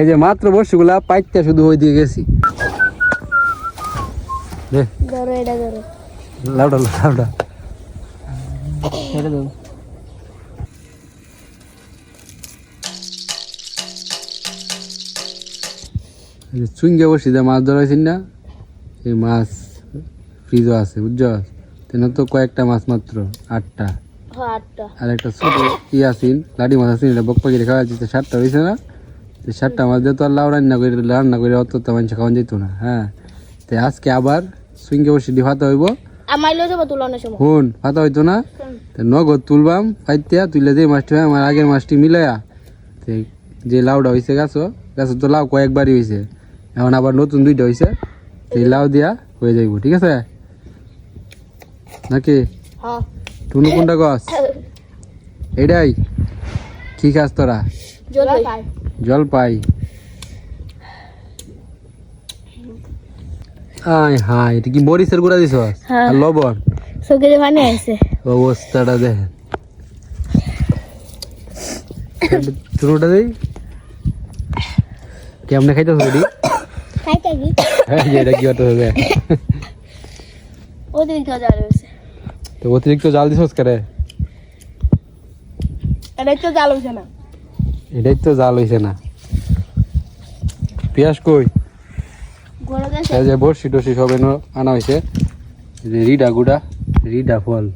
এই যে মাত্র বর্ষগুলা পাইতে শুধু ওই দিয়ে গেছি লাউডা লাউডা। যে চুঙ্গে বসি দিয়ে মাছ ধরাইছেন না এই মাছ ফ্রিজও আছে বুঝছ? তেন তো কয়েকটা মাছ মাত্র আটটা। হ্যাঁ আর একটা ছোট ই আসিন লাডি মাছ আসিন এটা বক খাওয়া যেতে সাতটা হয়েছে না? সাতটা মাছ দিয়ে তো আর লাউ রান্না করে রান্না করে অত তো মানুষ খাওয়া যেত না হ্যাঁ। তো আজকে আবার সুইঙ্গে বসে দিয়ে ভাতা হইব। হুন ভাতা হইতো না। তো নগদ তুলবাম ফাইতিয়া তুলে দিয়ে মাছটি আমার আগের মাছটি মিলাইয়া যে লাউটা হয়েছে গাছ গাছ তো লাউ কয়েকবারই হয়েছে এখন আবার নতুন দুইটা হয়েছে এই লাউ দিয়া হয়ে যাইব ঠিক আছে? নাকি? হ্যাঁ। টুনু কোনটা গাছ এটাই। কি খাস তোরা? জলপাই আয় হায় এটা কি মরিচের গুঁড়া দিছ? হ্যাঁ। আর লবণ? চোখে পানি আছে অবস্থাটা দেখেন। চুনোটা দেই। কেমনে খাইতেছ এটি খাইতে কি হ্যাঁ যে এটা কি হতে হবে অতিরিক্ত জল হয়েছে তো অতিরিক্ত জাল দিছস করে? এটা তো জাল হয়েছে না। এটাই তো জাল হইছে না। পেঁয়াজ কই? যে বড়শি টসি সব এনে আনা হয়েছে যে রিডা গুড়া রিডা ফল।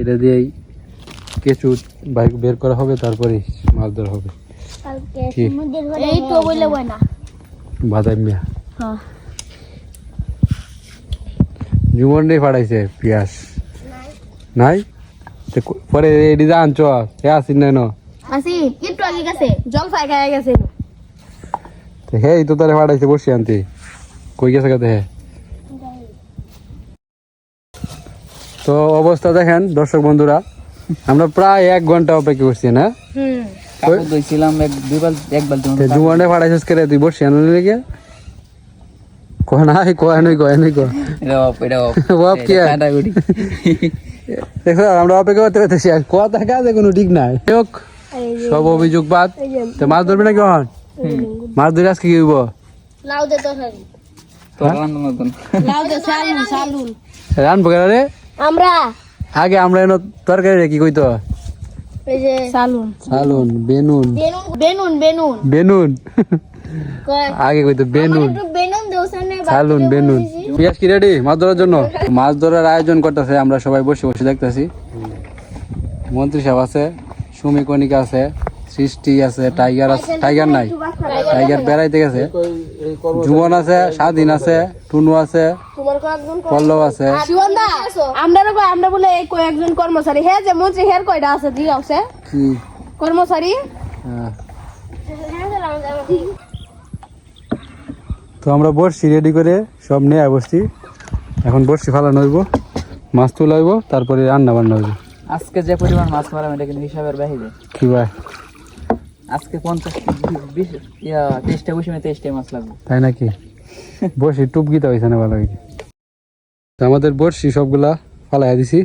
এটা দিয়েই কেঁচু বাইক বের করা হবে তারপরে মাছ ধরা হবে? এই তো বললে বই না। বাদাম মিয়া। হ্যাঁ। জীবন নেই ফাড়াইছে পিয়াস নাই। তো ক- পরে এডি যা আনছ সে আসিন নাই ন? আসি একটু আগে গেছে জল ফাই খাই গেছে তো হে তো তারে ফাড়াইছে বসে আনতে কই গেছে কাতে হে তো অবস্থা দেখেন দর্শক বন্ধুরা আমরা প্রায় এক ঘণ্টা অপেক্ষা করছি না? হুম। কাপড় ধুইছিলাম এক দুই বাল এক বালতি মতো পানি। জীবনে ফাড়াইছিস করে তুই বসে আনো লেগে। কয় নাই কয় নাই কয় নাই কয়। এটা অফ এটা অফ। বাপ কি? আর? কাটাকুটি দেখো আমরা অপেক্ষা করতে করতেছি আর কথা কাজে কোনো ঠিক নাই। হোক এই যে সব অভিযোগ বাদ? তো মাছ ধরবি না কখন মাছ ধরে আজকে কি হইব? সালুন রানবো কেন রে? আমরা। আগে আমরা এনে তরকারি রে কি কইতো? এই যে সালুন সালুন বেনুন। বেনুন বেনুন বেনুন। আগে কইতো বেনুন। সালুন বেনুন পিয়াজ কি রেডি মাছ ধরার জন্য? মাছ ধরার আয়োজন করতেছে আমরা সবাই বসে বসে দেখতেছি। মন্ত্রী সাহেব আছে। সুমি আছে সৃষ্টি আছে টাইগার আছে টাইগার নাই টাইগার বেড়াইতে গেছে। জুবন আছে স্বাধীন আছে টুনু আছে পল্লব আছে। আমরা আমরা বলে এই কয়েকজন কর্মচারী। হে যে মন্ত্রী হের কয়টা আছে দি আছে কি? কর্মচারী? হ্যাঁ। তো আমরা বসছি রেডি করে সব নিয়ে বসছি এখন বসছি ফালানো হইব মাছ তোলা হইব তারপরে রান্না বান্না হইব। আজকে যে পরিমাণ মাছ মারাম এটা কিন্তু হিসাবের বাহিরে। কি ভাই? আজকে পঞ্চাশ বিশ ইয়া তেইশটা বসে তেইশটা মাছ লাগবে। তাই নাকি? বসি টুপ গীতা হয়েছে না ভালো হয়েছে আমাদের বসছি সবগুলা ফালাই দিছি।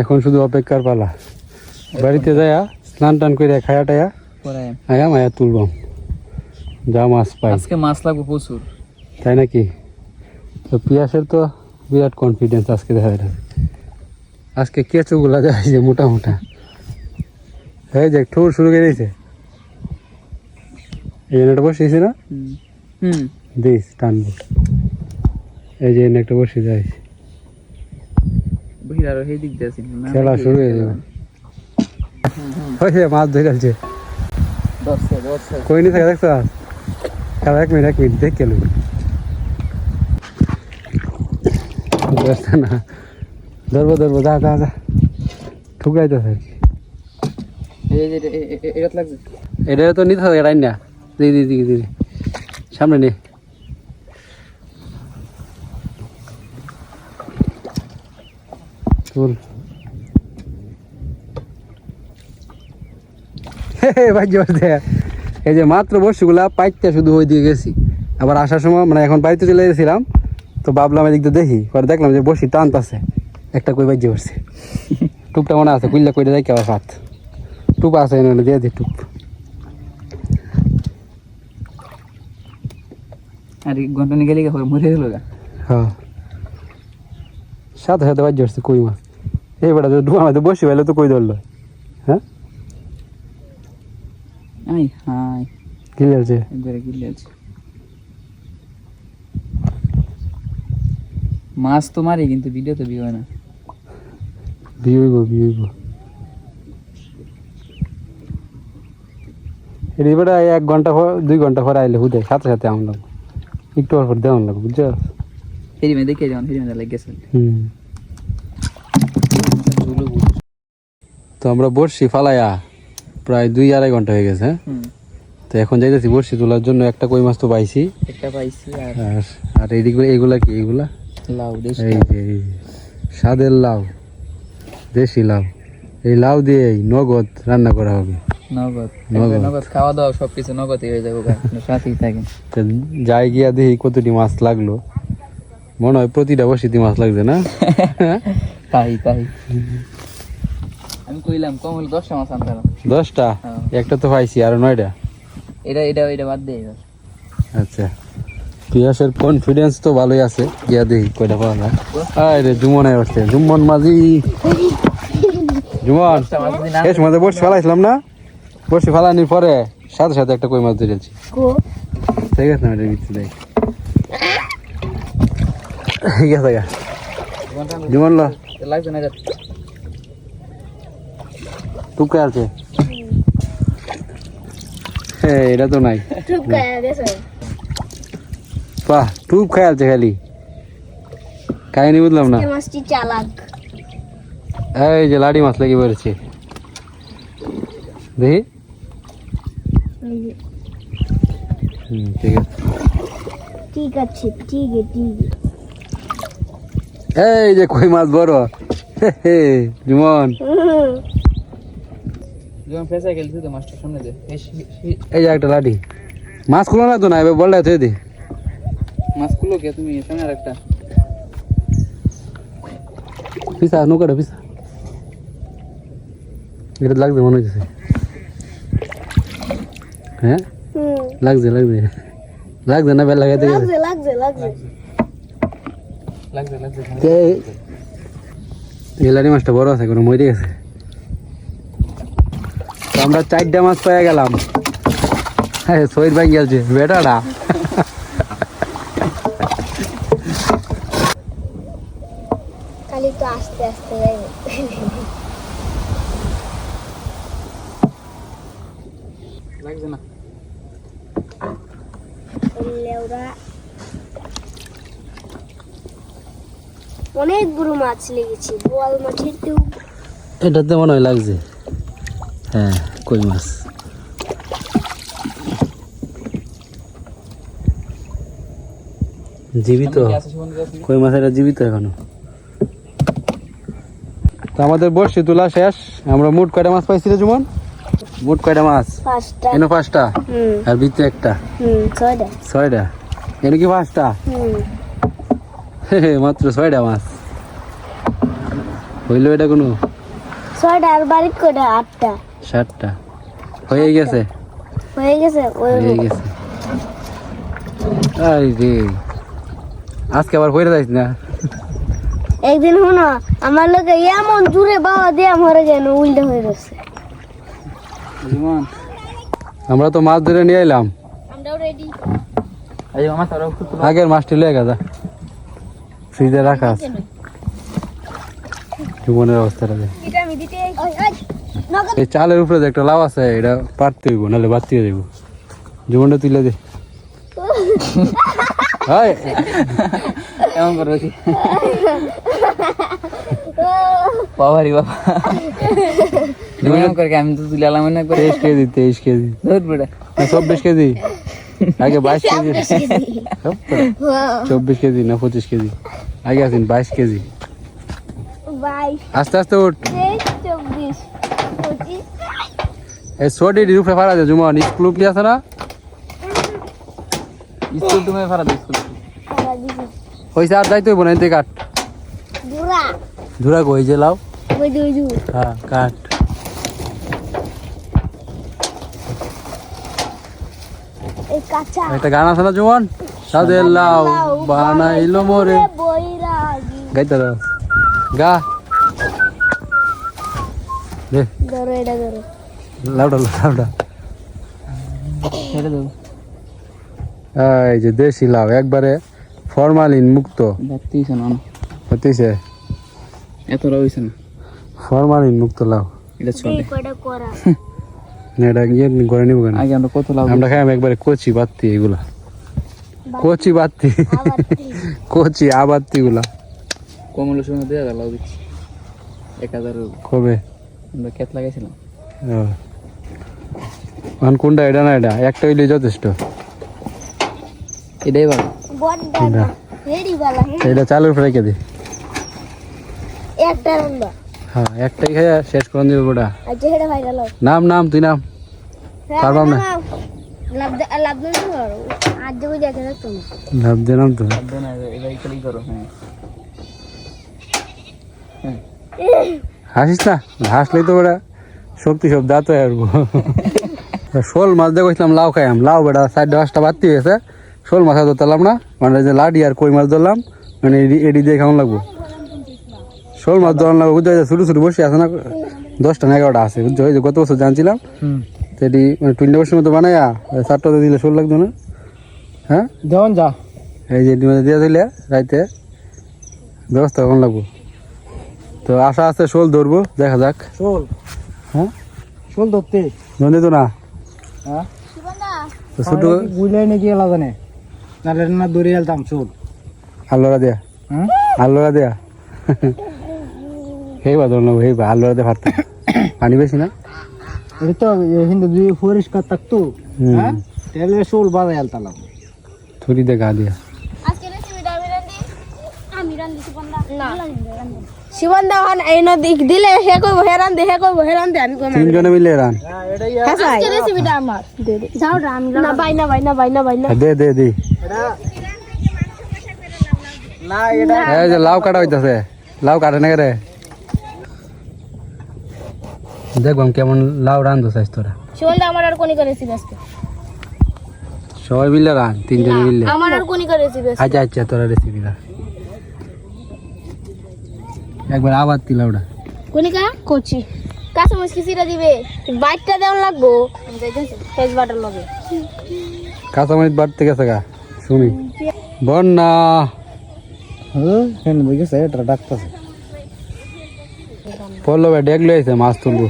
এখন শুধু অপেক্ষার পালা। বাড়িতে যায়া স্নান টান করে খায়া টায়া আয়া মায়া তুলবাম যা মাছ পাই। আজকে মাছ লাগবে প্রচুর। তাই নাকি? তো পিয়াসের তো বিরাট কনফিডেন্স আজকে দেখা যায়। আজকে কেঁচুগুলা যাইছে মোটা মোটা। এই যে ঠুর শুরু করে দিয়েছে। এই জন্য একটা বসেছি না? দিস টানবো এই যে এনে একটা বসে যাই খেলা শুরু হয়ে যাবে। হয়েছে মাছ ধরে আছে। কই নি থাকে দেখছ? খেলা এক মিনিট এক মিনিট দেখ কেন না। ধরবো ধরবো যা যা যা। ঠুকরাইতেছে আর কি এটা তো নিতে হবে রাইন না। দিদি দিদি দিদি সামনে নে। এই যে মাত্র বসুগুলা পাইতে শুধু ওই দিয়ে গেছি। আবার আসার সময় মানে এখন বাড়িতে চলে গেছিলাম তো ভাবলাম এদিক দিয়ে দেখি। পরে দেখলাম যে বসি টানতাছে। একটা কই বাজে পড়ছে টুপটা মনে আছে কুইল্লা কইটা যাই কেবা ভাত। টুপ আছে এনে দিয়ে দি টুপ। আর ঘণ্টা নিয়ে গেলে মরে গেল হ্যাঁ। সাথে সাথে বাজে পড়ছে কই মা এই বেটা তো ডুবা মাছ বসে পাইলে তো কই ধরলো? হ্যাঁ? মাছ তো মারি কিন্তু ভিডিও তো বিয়ে না। হইব বিয়ে হইব এর বেটা এক ঘণ্টা পর দুই ঘণ্টা পরে আইলে হুদে সাথে সাথে আমলাম একটু পর দেওয়ান লাগবে বুঝছ? মেয়ে দেখে ফেরি মেয়ে লেগেছে হুম। তো আমরা বড়শি ফালাইয়া প্রায় দুই আড়াই ঘণ্টা হয়ে গেছে? তো এখন যাইতেছি বড়শি তোলার জন্য একটা কই মাছ তো পাইছি। একটা পাইছি আর আর এইদিকে এইগুলা কি এগুলা? লাউ দেশি এই যে এই যে, স্বাদের লাউ। দেশি লাউ। এই লাউ দিয়ে নগদ রান্না করা হবে। নগদ। নগদ। খাওয়া দাওয়া সবকিছু নগদই হয়ে যাবে সাথেই যাই গিয়া দেখি কতটি মাছ লাগল। মনে হয় প্রতিটা বসিতে মাছ লাগছে না? তাই তাই। আমি কইলাম কম হলে দশটা মাছ আনতাম দশটা? হ্যাঁ। একটা তো পাইছি আর নয়টা? এটা এটা এটা বাদ দিয়ে আচ্ছা। পিয়াসের কনফিডেন্স তো ভালোই আছে। গিয়া দেখি কয়টা পাওয়া যায়। আয় রে জুমন আসছে জুম্মন মাঝি। জুমন এই সময় বসে ফেলাইছিলাম না? বসে ফেলানির পরে সাথে সাথে একটা কই মাছ ধরেছি। ঠিক আছে না এটা ভিতরে ঠিক আছে গা জুমন ল। টুকে আছে। হ্যাঁ এটা তো নাই। বাহ টুপ খাই আছে খালি। কাহিনি বুঝলাম না। চালাক। এই যে লাড়ি মাছ লেগে বেরোচ্ছে দেখি। এই যে, ঠিক আছে। ঠিক আছে ঠিক আছে এই যে কই মাছ বড়। হে হে, জুমন। এই যে একটা লাঠি মাছ খুলো না তো না এবার বললে তুই দি। মাছগুলো কে তুমি সামনে আর একটা। পিসা নৌকাটা পিসা। এটা লাগবে মনে হচ্ছে হ্যাঁ? হুম। লাগছে লাগছে লাগছে না বেল লাগাইতে গেছে লাগছে লাগছে লাগছে। মাছটা বড় আছে কোনো মরে গেছে। তো আমরা চারটা মাছ পেয়ে গেলাম। হ্যাঁ শহীদ ভাই গেছে বেটাটা। খালি তো আস্তে আস্তে যাইবে লাগবে না লেওরা অনেক বড় মাছ লেগেছে বোয়াল মাছের তো। এটাতে মনে হয় লাগছে। হ্যাঁ কই মাছ? জীবিত। কই মাছ? এটা জীবিত এখনও। তো আমাদের বর্ষি তোলা শেষ। আমরা মোট কয়টা মাছ পাইছি রে জুমন? মোট কয়টা মাছ? পাঁচটা। এনে পাঁচটা? আর ভিতরে একটা? ছয়টা। ছয়টা? এনে কি পাঁচটা? মাত্র ছয়টা মাছ। হইল এটা কোনো? ছয়টা আর বাড়ির কয়টা আটটা। ষাটটা হয়ে গেছে? হয়ে গেছে? হয়ে গেছে। আই রে। আজকে আবার যাইস না? একদিন শুনো আমার লোকে এমন জুড়ে বাবা দিয়ে মরে গেল উল্টে হয়ে গেছে। আমরা তো মাছ ধরে নিয়ে এলাম। আমরাও রেডি। আগের মাছটি লয়ে গেছে ফ্রিজে রাখা আছে। জীবনের অবস্থাটা দেখ। এটা আমি দিতে নগদ। এই চালের উপরে যে একটা লাভ আছে এটা পারতে হইব নাহলে বাড়তে যাইব জীবনটা তুলে দে। হাই এমন করে রাখি বাবারি বাবা। এমন করে কি? আমি তো তুলে আলাম না করে। তেইশ কেজি তেইশ কেজি। ধর বেটা। না চব্বিশ কেজি। আগে বাইশ কেজি। চব্বিশ কেজি না পঁচিশ কেজি? আগে আছেন বাইশ কেজি। আস্তে আস্তে উঠ। এই ছোটি রূপে ফাড়া দে জুমন স্কুল উপলি আছে না? স্কুল তুমি ফারা দিস স্কুল। পয়সা আর যাইতে হইব না এতে কাট। বুড়া ধুরা কই যে লাও। হ্যাঁ কাট এই কাঁচা একটা গান আছে না জুমন সাদের লাউ বানাইলো মোরে। গাইতে দাও গা। দে। ধরো এটা ধরো। লাউডা লাউডা। ছেড়ে দেবো এই যে দেশি লাউ একবারে ফরমালিন মুক্ত। না ফরমালিন মুক্ত লাউ। এটা চলে কয়টা করা? না, এটা গিয়ে করে নিব কেন? আগে আমরা কত লাভ আমরা খাই একবারে কচি বাত্তি এগুলা। কচি বাত্তি। কচি আবাত্তি গুলা দিচ্ছি। এক হাজার কবে? আমরা ক্ষেত লাগাইছিলাম ও। এখন কোনটা এটা না এটা? একটা হইলে যথেষ্ট। এটাই ভালো। এটা। চালুর ফ্রাই কে দি? একটা হ্যাঁ একটাই খাইয়া শেষ করে দিব ওটা নাম নাম তুই নাম। পারবাম না। লাভ লাভ তো আজ যে বুঝে আছে তুমি। নাম দে নাম তো। লাগবে না হ্যাঁ। হাসিস না? হাসলেই তো ওটা শক্তি সব দাঁত হয়ে আসব শোল মাছ দিয়ে কইছিলাম লাউ খাইলাম লাউ বেটা সাইড পাঁচটা বাড়তি হয়েছে। শোল মাছ ধরতাম না। মানে যে লাডি আর কই মাছ ধরলাম মানে এডি এডি দিয়ে খাওয়ান লাগবো। শোল মাছ ধরান লাগবো বুঝতে ছোটো ছোটো বসে আছে না দশটা না এগারোটা আছে বুঝছ ওই যে গত বছর জানছিলাম সেটি মানে টোয়েন্টি বছর মতো বানাইয়া চারটাতে দিলে শোল লাগতো না। হ্যাঁ? যেমন যা। এই যে ডিমাতে দিয়ে দিলে রাইতে ব্যবস্থা কেমন লাগবো। তো আশা আছে শোল ধরবো দেখা যাক। শোল? হ্যাঁ? শোল ধরতে? জানি তো না? হ্যাঁ? ছোট বুঝলাই নাকি এলা জানে? নাহলে না দৌড়ে গেলতাম শোল। আল্লোরা দেয়া হ্যাঁ? আল্লোরা দেয়া হেই বা ধরলাম হেই বা আল্লোরা দিয়ে পানি বেশি না? এটা তো হিন্দু যদি পরিষ্কার থাকতো। হ্যাঁ? তাহলে শোল বাজাই আলতালাম। ছুরি দিয়ে গা দিয়া। আজকে রেসিপিটা আমি রান্ধি আমি রান্ধি শিবন্দা না শিবন্দা হন এই নদী দিলে হে কইব হে রান্ধে হে কইব হে রান্ধে আমি কইব তিনজনে মিলে রান। আজকে রেসিপিটা আমার। দে দে। যাও না না না না না। দে দে দি। না এটা এই যে লাউ কাটা হইতাছে। লাউ কাটে না রে? দেখবাম কেমন লাউ রান্ধো চাইছ তোরা। আমার আর কোনি করে রেসিপি আজকে সবাই মিলে রান তিনজনে মিলে। আমার আর কোনি করে রেসিপি আচ্ছা আচ্ছা তোরা রেসিপিটা একবার আবার তিলাউডা কোনিকা কোচি। কাঁচা মরিচ দিবে? বাইটটা দেওয়া লাগবো। তেজ বাটার লগে। কাঁচামরিচ বাড়তে গেছে গা শুনি। বন্যা। হ্যাঁ বুঝেছে এটা ডাক্তার পল্লবে ডেক লইছে মাছ তুলবো।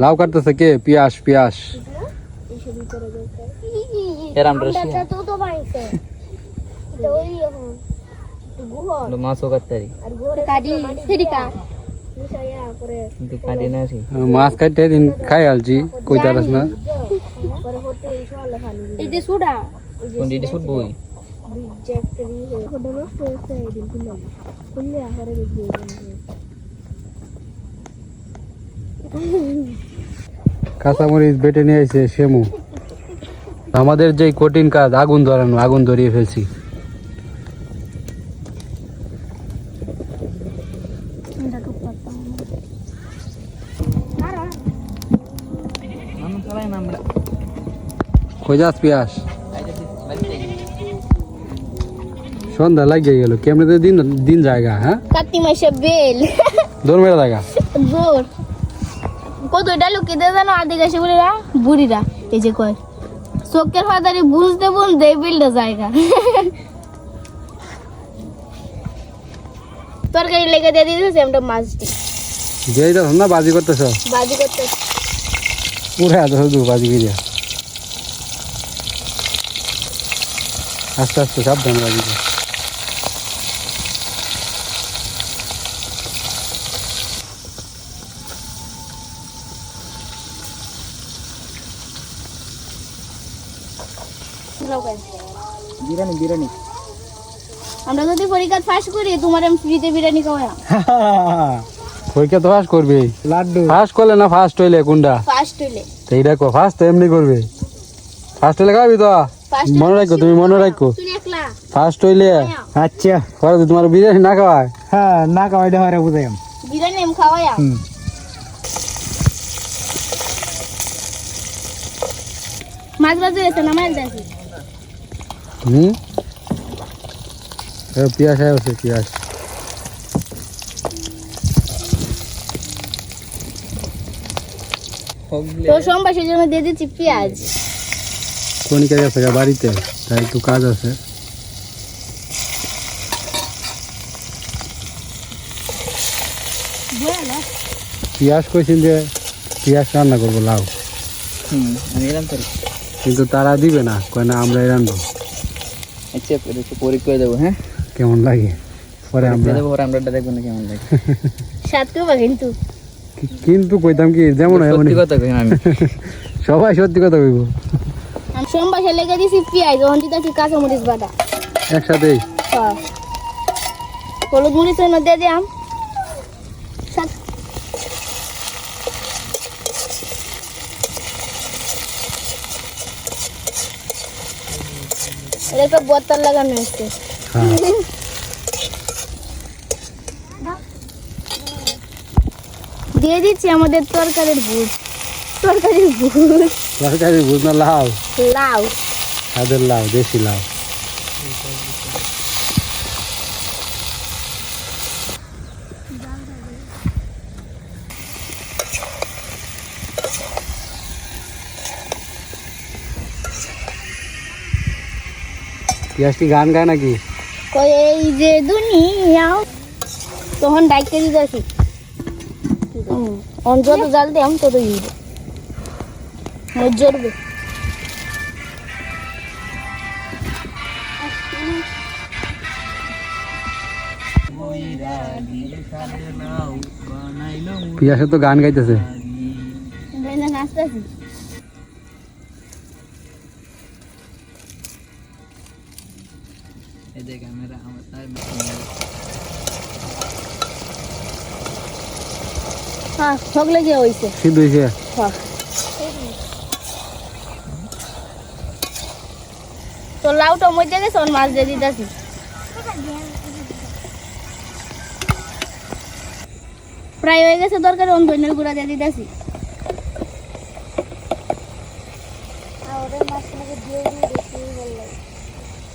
লাউ কাটতেছে কে? পিয়াস পিয়াস। এরাম রসি তো তো বাইছে তো ওই এখন গুহর মাছও কাটতারি। আর গুহরে কাটি সেদিকা মিশাইয়া করে কিন্তু কাটি না আসি মাছ কাটতে দিন খাই আলছি কই তারাস না। পরে হতে এই সওয়ালে খালি এই যে সুডা। কোন দিদি শুটবো রিজেক্টরি হতে কাঁচামরিচ বেটে নিয়ে আইছে শেমু আমাদের যে কঠিন কাজ আগুন ধরানো আগুন ধরিয়ে ফেলছি। পিয়াস? সন্ধ্যা লাগিয়ে গেল কেমনে দিন দিন জায়গা হ্যাঁ? কাটি মাসে বেল। দৌড় মেরে জায়গা কত এটা লোকে দিয়ে জানো আদি গাছে বুড়িরা বুড়িরা। এই যে কয় চোখের ফাদারি বুঝতে বুঝতে বিলটা জায়গা। তরকারি লেগে দিয়ে দিতেছে আমরা মাছটি যেই যাস না বাজি করতেছ। বাজি করতে পুরে এত শুধু বাজি গিয়ে আস্তে আস্তে সাবধানে বাজি বিরিয়ানি বিরিয়ানি। আমরা যদি পরীক্ষা পাস করি তোমার আমি ফ্রিতে বিরিয়ানি খাওয়া পরীক্ষা তো পাস করবে। লাড্ডু। পাস করলে না ফার্স্ট হইলে কোনটা? ফার্স্ট হইলে। এইটা কো ফার্স্ট এমনি করবে। ফার্স্ট হইলে খাবি তো? মনে রাখো তুমি মনে রাখো। ফার্স্ট হইলে? আচ্ছা। পরে তোমার বিরিয়ানি না খাওয়া হ্যাঁ না খাওয়াই দেওয়া রে বুঝাই বিরিয়ানি আমি খাওয়াই মাছ বাজারে তো নামাই দেখি হুম? এ পিয়াস আছে জন্য দিয়ে দিচ্ছি পেঁয়াজ। কনিকা গেছে বাড়িতে তাই একটু কাজ আছে। পিয়াস কইছেন যে পিয়াস রান্না করব লাউ। হুম আমি এলাম তো কিন্তু তারা দিবে না কয় না আমরাই রান্না। আচ্ছা একটু পরীক্ষা করে দেবো হ্যাঁ? কেমন লাগে? পরে আমরা দেবো পরে আমরা দেখব না কেমন লাগে। স্বাদ করবা কিন্তু। কিন্তু কইতাম কি যেমন হয় সত্যি কথা কই আমি। সবাই সত্যি কথা কইব। আমি সোমবার সে লেগে দিয়েছি পেঁয়াজ ওখান দিতেছি কাঁচামরিচ বাটা। একসাথে হ্যাঁ। হলুদ মরিচ এনে দিয়ে দিলাম একটা বোতল লাগানো হচ্ছে হ্যাঁ। দিয়ে দিচ্ছি আমাদের তরকারির ভুজ তরকারির ভুজ তরকারির ভুজ না লাউ? লাউ। তাদের লাউ দেশি লাউ। পিয়াস কি গান গায় নাকি? কই এই যে দুনিয়া তখন ডাইকে দিতেছি অন যত জাল দিলাম তত ইয়ে জ্বরবে পিয়াসে তো গান গাইতেছে। নাচতেছি। যে ক্যামেরা আমার তাই হ্যাঁ সকলে যে হয়েছে সিদ্ধ হয়েছে হ্যাঁ তো লাউটা মধ্যে গেছে ওর মাছ দিয়ে দিতেছি প্রায় হয়ে গেছে দরকার অন ধনের গুঁড়া দিয়ে দিতেছি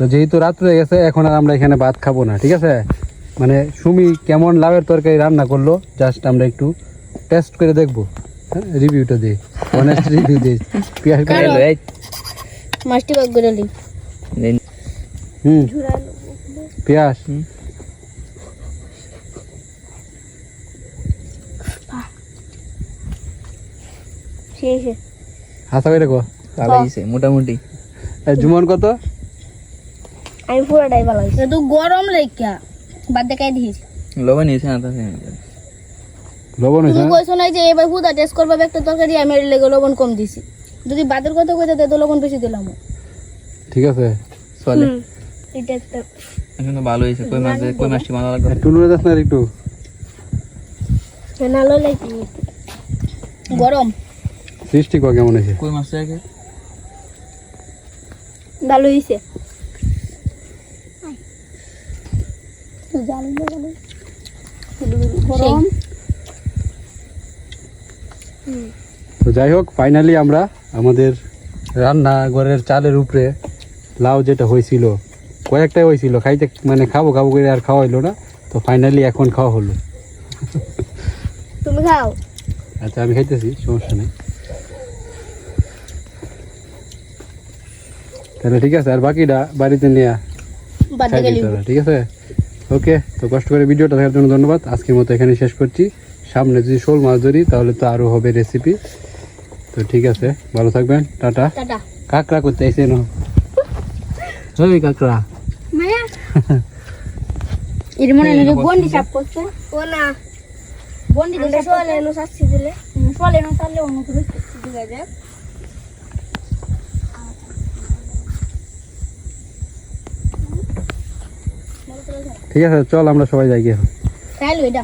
তো যেহেতু রাত্রে হয়ে গেছে এখন আর আমরা এখানে ভাত খাব না ঠিক আছে? মানে সুমি কেমন লাভের তরকারি রান্না করল জাস্ট আমরা একটু টেস্ট করে দেখব। হ্যাঁ রিভিউটা দিই অনেস্ট রিভিউ দিই মাছটি করে নিই। হুম। হুম। হাসা করে দেখো মোটামুটি। জুমন কত? আমি পুরোটাই ভালো হয়েছে তো গরম লেখা বাদ দেখাই দিয়েছি। লবণ নিয়েছে না তাতে লবণ হয়েছে তুমি না? কইছো না যে এবার হুদা টেস্ট করবে একটা তরকারি আমি এর লেগে লবণ কম দিছি। যদি বাদের কথা কইতে তো লবণ বেশি দিলাম। ঠিক আছে। চলে। এটা একটা এখন তো ভালো হয়েছে। কই মাছ কই মাছটি ভালো লাগবে একটু নুনে যাস না একটু। নালো লাগি গরম। সৃষ্টি কর কেমন হয়েছে? কই মাছ আগে? ভালো গরম তো যাই হোক ফাইনালি আমরা আমাদের রান্নাঘরের চালের উপরে লাউ যেটা হয়েছিল কয়েকটাই হয়েছিল খাইতে মানে খাব খাব করে আর খাওয়া হইল না তো ফাইনালি এখন খাওয়া হলো। তুমি খাও। আচ্ছা আমি খাইতেছি সমস্যা নেই। তাহলে ঠিক আছে আর বাকিটা বাড়িতে নিয়ে ঠিক আছে? ওকে তো কষ্ট করে ভিডিওটা দেখার জন্য ধন্যবাদ। আজকের মতো এখানে শেষ করছি। সামনে যদি শোল মাছ ধরি তাহলে তো আরও হবে রেসিপি তো ঠিক আছে ভালো থাকবেন টাটা। কাকড়া করতে এসে নো ওই কাকড়া। মায়া? এর মনে হয় বন্ডি সাপ করছে? ও না। বন্ডি দিলে সোয়ালে এনো সাচ্ছি দিলে সোয়ালে এনো সারলে অন্য করে দিলে যায় ঠিক আছে চল আমরা সবাই যাই গিয়ে। এটা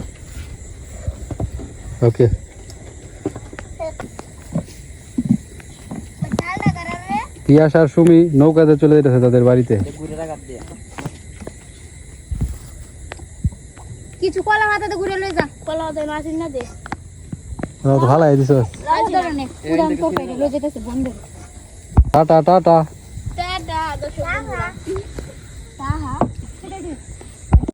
ওকে। পিয়াস আর সুমি? নৌকাতে চলে যেতেছে তাদের বাড়িতে। কিছু কলা হাতে ঘুরে লই যা। কলা হাতে নাচিন না দে। ভালো দিছ। রাজধরনে পুরান তরকারি লই যেতেছে বন্ধ। Tata tata. টাটা দর্শক